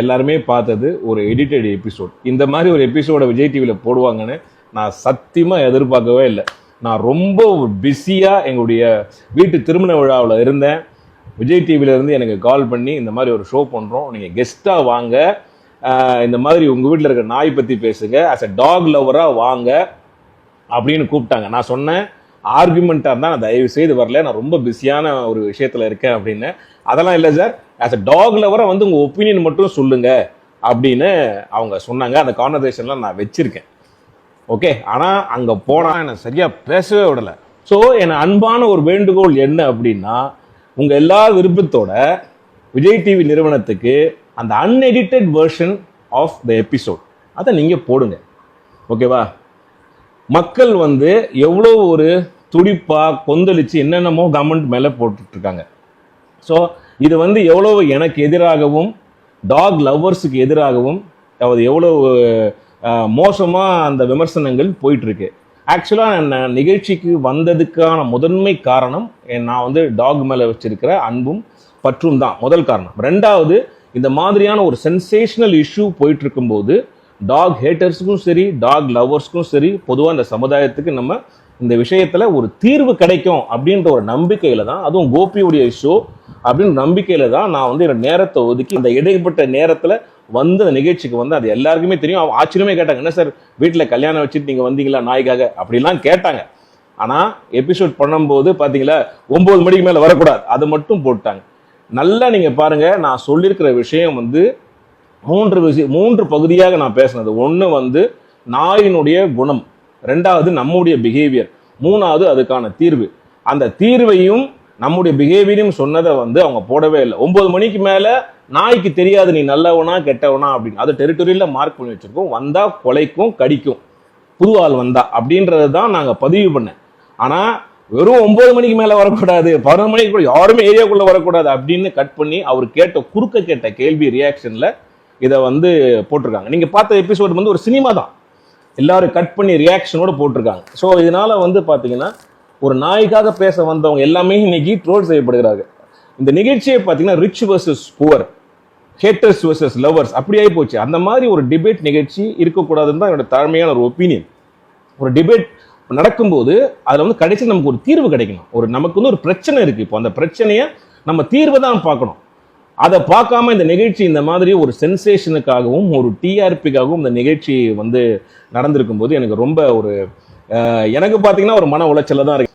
எல்லாருமே பார்த்தது ஒரு எடிட்டட் எபிசோட் இந்த மாதிரி ஒரு எபிசோட விஜய் டிவியில் போடுவாங்கன்னு நான் சத்தியமாக எதிர்பார்க்கவே இல்லை. நான் ரொம்ப பிஸியாக எங்களுடைய வீட்டு திருமண விழாவில் இருந்தேன். விஜய் டிவில இருந்து எனக்கு கால் பண்ணி இந்த மாதிரி ஒரு ஷோ பண்ணுறோம் நீங்கள் கெஸ்ட்டாக வாங்க. இந்த மாதிரி உங்கள் வீட்டில் இருக்க நாய் பற்றி பேசுங்க. ஆஸ் அ டாக் லவராக வாங்க அப்படின்னு கூப்பிட்டாங்க. நான் சொன்னேன். ஆர்குமெண்ட்டாக இருந்தால் நான் தயவு செய்து வரல. நான் ரொம்ப பிஸியான ஒரு விஷயத்தில் இருக்கேன் அப்படின்னு. அதெல்லாம் இல்லை சார். ஆஸ் அ டாக் லவராக வந்து உங்கள் ஒப்பீனியன் மட்டும் சொல்லுங்க அப்படின்னு அவங்க சொன்னாங்க. அந்த கான்வர்சேஷன்லாம் நான் வச்சுருக்கேன். ஓகே ஆனால் அங்கே போனால் என்னை சரியாக பேசவே விடலை. ஸோ என் அன்பான ஒரு வேண்டுகோள் என்ன அப்படின்னா உங்கள் எல்லா விருப்பத்தோட விஜய் டிவி நிறுவனத்துக்கு அந்த unedited version of the episode அதை நீங்கள் போடுங்க. ஓகேவா மக்கள் வந்து எவ்வளோ ஒரு துடிப்பாக கொந்தளித்து என்னென்னமோ கவர்மெண்ட் மேலே போட்டுட்ருக்காங்க ஸோ இது வந்து எவ்வளவு எனக்கு எதிராகவும் டாக் லவ்வர்ஸுக்கு எதிராகவும் அதாவது எவ்வளவு மோசமாக அந்த விமர்சனங்கள் போயிட்டுருக்கு. ஆக்சுவலாக நான் நிகழ்ச்சிக்கு வந்ததுக்கான முதன்மை காரணம் என் நான் வந்து டாக் மேலே வச்சிருக்கிற அன்பும் பற்றும் தான். முதல் காரணம். ரெண்டாவது இந்த மாதிரியான ஒரு சென்சேஷனல் இஷ்யூ போயிட்டு இருக்கும்போது டாக் ஹேட்டர்ஸுக்கும் சரி டாக் லவ்வர்ஸ்க்கும் சரி பொதுவாக இந்த சமுதாயத்துக்கு நம்ம இந்த விஷயத்தில் ஒரு தீர்வு கிடைக்கும் அப்படின்ற ஒரு நம்பிக்கையில் தான் அதுவும் கோபியுடைய ஷோ அப்படின்னு நம்பிக்கையில தான் நான் வந்து என்னோட நேரத்தை ஒதுக்கி இந்த இடைப்பட்ட நேரத்துல வந்து அந்த நிகழ்ச்சிக்கு வந்து அது எல்லாருக்குமே தெரியும். ஆச்சரியமே கேட்டாங்க என்ன சார் வீட்டில் கல்யாணம் வச்சுட்டு நீங்க வந்தீங்களா நாய்க்காக? அப்படிலாம் கேட்டாங்க. ஆனா எபிசோட் பண்ணும்போது பாத்தீங்களா ஒன்பது மணிக்கு மேல வரக்கூடாது. அதை மட்டும் போட்டாங்க. நல்லா நீங்க பாருங்க நான் சொல்லியிருக்கிற விஷயம் வந்து மூன்று விஷயம் மூன்று பகுதியாக நான் பேசினது. ஒன்று வந்து நாயினுடைய குணம். ரெண்டாவது நம்முடைய பிஹேவியர் மூணாவது அதுக்கான தீர்வு. அந்த தீர்வையும் நம்முடைய பிஹேவியரையும் சொன்னதை வந்து அவங்க போடவே இல்லை. ஒன்பது மணிக்கு மேல நாய்க்கு தெரியாது நீ நல்லவனா கெட்டவனா அப்படின்னு. அது டெரிட்டரியில் மார்க் பண்ணி வச்சிருக்கோம். வந்தா கொலைக்கும் கடிக்கும். புது ஆள் வந்தா அப்படின்றது தான் நாங்கள் பதிவு பண்ணேன். ஆனால் வெறும் ஒன்பது மணிக்கு மேலே வரக்கூடாது பதினொரு மணிக்கு கூட யாருமே ஏரியாக்குள்ளே வரக்கூடாது அப்படின்னு கட் பண்ணி அவர் கேட்ட குறுக்க கேட்ட கேள்வி ரியாக்ஷனில் இதை வந்து போட்டிருக்காங்க. நீங்கள் பார்த்த எபிசோடு வந்து ஒரு சினிமா தான். எல்லாரும் கட் பண்ணி ரியாக்ஷனோட போட்டிருக்காங்க. ஸோ இதனால வந்து பார்த்தீங்கன்னா ஒரு நாய்க்காக பேச வந்தவங்க எல்லாமே இன்னைக்கு ட்ரோல் செய்யப்படுகிறார்கள். இந்த நிகழ்ச்சியை பார்த்தீங்கன்னா rich versus poor haters versus lovers அப்படி ஆகி போச்சு. அந்த மாதிரி ஒரு டிபேட் நிகழ்ச்சி இருக்கக்கூடாதுன்னு தான் என்னோட தாழ்மையான ஒரு ஒப்பீனியன் ஒரு டிபேட் நடக்கும்போது அதில் வந்து கடைசி நமக்கு ஒரு தீர்வு கிடைக்கணும். ஒரு நமக்கு வந்து ஒரு பிரச்சனை இருக்கு. இப்போ அந்த பிரச்சனையை நம்ம தீர்வை தான் பார்க்கணும். அதை பார்க்காம இந்த நிகழ்ச்சி இந்த மாதிரி ஒரு சென்சேஷனுக்காகவும் ஒரு டிஆர்பிக்காகவும் இந்த நிகழ்ச்சி வந்து நடந்திருக்கும் போது எனக்கு ரொம்ப ஒரு எனக்கு பார்த்தீங்கன்னா ஒரு மன உளைச்சல தான் இருக்கு.